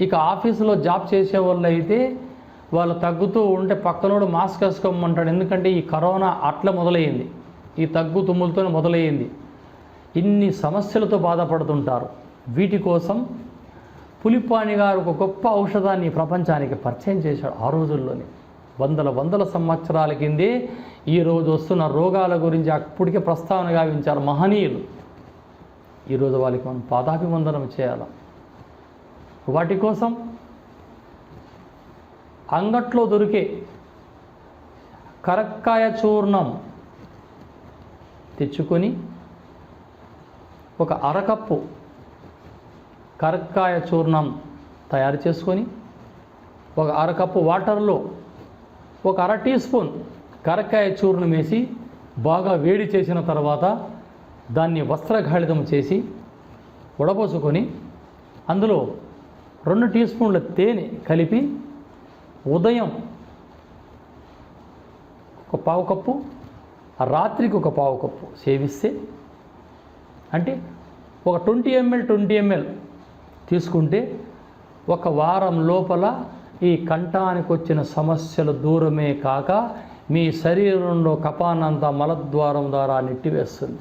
ఇక ఆఫీసులో జాబ్ చేసే వాళ్ళు అయితే వాళ్ళు తగ్గుతూ ఉంటే పక్కనోడు మాస్క్ వేసుకోమంటాడు. ఎందుకంటే ఈ కరోనా అట్లా మొదలయ్యింది. ఈ తగ్గు తుమ్ములతో మొదలయ్యింది. ఇన్ని సమస్యలతో బాధపడుతుంటారు. వీటి కోసం పులిపాణి గారు ఒక గొప్ప ఔషధాన్ని ప్రపంచానికి పరిచయం చేశాడు ఆ రోజుల్లోనే. వందల వందల సంవత్సరాల కిందే ఈ రోజు వస్తున్న రోగాల గురించి అప్పటికే ప్రస్తావన గావించారు మహనీయులు. ఈరోజు వాళ్ళకి మనం పాదాభివందనం చేయాలి? వాటి కోసం అంగట్లో దొరికే కరక్కాయ చూర్ణం తెచ్చుకొని ఒక అరకప్పు కరక్కాయ చూర్ణం తయారు చేసుకొని ఒక అరకప్పు వాటర్లో ఒక అర టీ స్పూన్ కరక్కాయ చూర్ణం వేసి బాగా వేడి చేసిన తర్వాత దాన్ని వస్త్రఘాళితం చేసి ఉడపోసుకొని అందులో రెండు టీ స్పూన్ల తేనె కలిపి ఉదయం ఒక పావు కప్పు రాత్రికి ఒక పావు కప్పు సేవిస్తే అంటే ఒక ట్వంటీ ఎంఎల్ ట్వంటీ ఎంఎల్ తీసుకుంటే ఒక వారం లోపల ఈ కంఠానికి వచ్చిన సమస్యలు దూరమే కాక మీ శరీరంలో కపానంతా మలద్వారం ద్వారా నెట్టివేస్తుంది.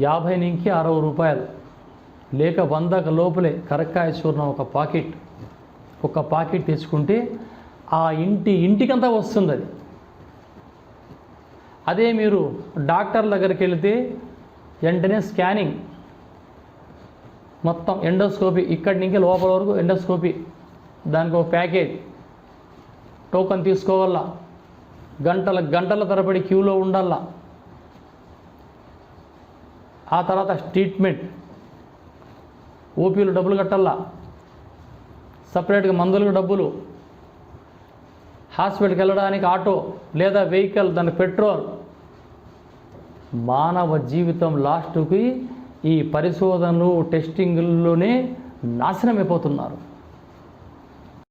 యాభై నుంచి అరవై రూపాయలు. లేక వందకు లోపలే కరక్కాయ చూర్ణం ఒక పాకెట్. ఒక పాకెట్ తెచ్చుకుంటే ఆ ఇంటి ఇంటికంతా వస్తుంది అది అదే మీరు డాక్టర్ దగ్గరికి వెళితే వెంటనే స్కానింగ్. మొత్తం ఎండోస్కోపీ ఇక్కడి నుంచి లోపల వరకు ఎండోస్కోపీ. దానికి ఒక ప్యాకేజ్. టోకన్ తీసుకోవాలా? గంటల గంటల తరబడి క్యూలో ఉండాలా? ఆ తర్వాత ట్రీట్మెంట్ ఓపీలు డబ్బులు కట్టాలా సపరేట్గా మందులకు డబ్బులు. హాస్పిటల్కి వెళ్ళడానికి ఆటో లేదా వెహికల్ దానికి పెట్రోల్ మానవ జీవితం లాస్ట్కి ఈ పరిశోధనలు టెస్టింగ్లోనే నాశనం అయిపోతున్నారు